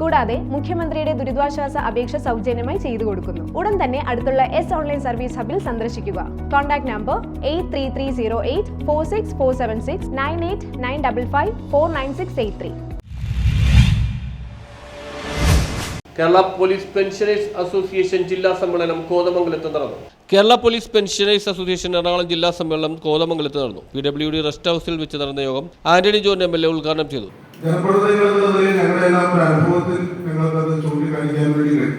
കൂടാതെ മുഖ്യമന്ത്രിയുടെ ദുരിതാശ്വാസ അപേക്ഷ സൗജന്യമായി ചെയ്തു കൊടുക്കുന്നു. ഉടൻ തന്നെ അടുത്തുള്ള എസ് ഓൺലൈൻ സർവീസ് ഹബിൽ സന്ദർശിക്കുക. Contact number eight three three zero eight four six four seven six nine eight nine double five four nine six eight three Kerala police pensioners association ജില്ലാ സമ്മേളനം കോതമംഗലത്ത് നടന്നു. Kerala police pensioners association Ernakulam ജില്ലാ സമ്മേളനം കോതമംഗലത്ത് നടന്നു. P W D rest ഹൗസിൽ വെച്ച് നടന്ന യോഗം Antony John M L A ഉദ്ഘാടനം ചെയ്തു. ജനപ്രതിനിധികൾ എന്ന നിലയിൽ ഞങ്ങളുടെ എല്ലാം ഒരു അനുഭവത്തിൽ ഞങ്ങൾക്കത് ചൂണ്ടിക്കാണിക്കാൻ വേണ്ടി കഴിയും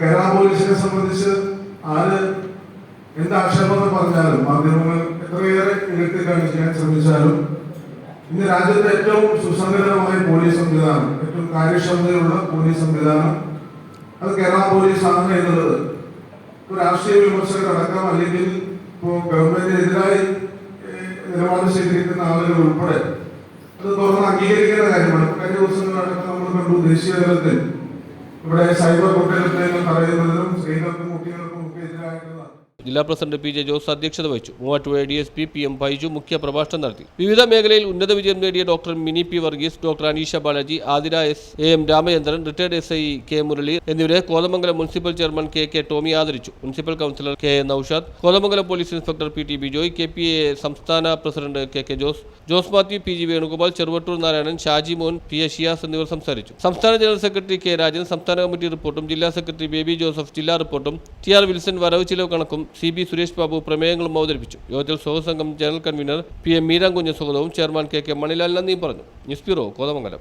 കേരള പോലീസിനെ സംബന്ധിച്ച് ആര് എന്ത് ആക്ഷേപങ്ങൾ പറഞ്ഞാലും മാധ്യമങ്ങൾ എത്രയേറെ ഉയർത്തി കാണിക്കാൻ ശ്രമിച്ചാലും ഇന്ന് രാജ്യത്തെ ഏറ്റവും സുസംഘടിതമായ പോലീസ് സംവിധാനം ഏറ്റവും കാര്യക്ഷമതയുള്ള പോലീസ് സംവിധാനം അത് കേരള പോലീസ് ആണ് എന്നുള്ളത് ഒരു രാഷ്ട്രീയ വിമർശകരടക്കം അല്ലെങ്കിൽ ഇപ്പോൾ ഗവൺമെന്റിനെതിരായി നിലപാട് സ്വീകരിക്കുന്ന ആളുകൾ ഉൾപ്പെടെ അത് തുറന്ന് അംഗീകരിക്കേണ്ട കാര്യമാണ്. കഴിഞ്ഞ ദിവസങ്ങളടക്കം നമ്മൾ കണ്ടു ദേശീയ തലത്തിൽ ഇവിടെ സൈബർ കുറ്റകൃത്യങ്ങൾ തടയുന്നതിനും സ്ത്രീകൾക്കും കുട്ടികൾക്കും ജില്ലാ പ്രസിഡന്റ് പി ജെ ജോസ് അധ്യക്ഷത വഹിച്ചു. Muvattupuzha D S P P M Baiju മുഖ്യ പ്രഭാഷണം നടത്തി. വിവിധ മേഖലയിൽ ഉന്നത വിജയം നേടിയ doctor Mini P Varghese doctor Aneesha Balaji Athira S A M Ramachandran retired S I K Murali എന്നിവരെ Kothamangalam municipal chairman K K Tomy ആദരിച്ചു. Municipal councillor K A Noushad Kothamangalam police inspector P T Bijoy K P A സംസ്ഥാന president K K Jose Jose Mathew P G Venugopal Cheruvattoor Narayanan Shaji Mohan P A Shiyas എന്നിവർ സംസാരിച്ചു. സംസ്ഥാന general secretary K Rajan സംസ്ഥാന committee റിപ്പോർട്ടും ജില്ലാ secretary baby Joseph ജില്ലാ റിപ്പോർട്ടും T R Wilson വരവ് ചിലവ് കണക്കും സി ബി സുരേഷ് ബാബു പ്രമേയങ്ങളും അവതരിപ്പിച്ചു. യോഗത്തിൽ സ്വാഗതസംഘം general convener P M Meerankunju സ്വാഗതവും ചെയർമാൻ കെ കെ മണിലാൽ നന്ദിയും പറഞ്ഞു. News bureau Kothamangalam.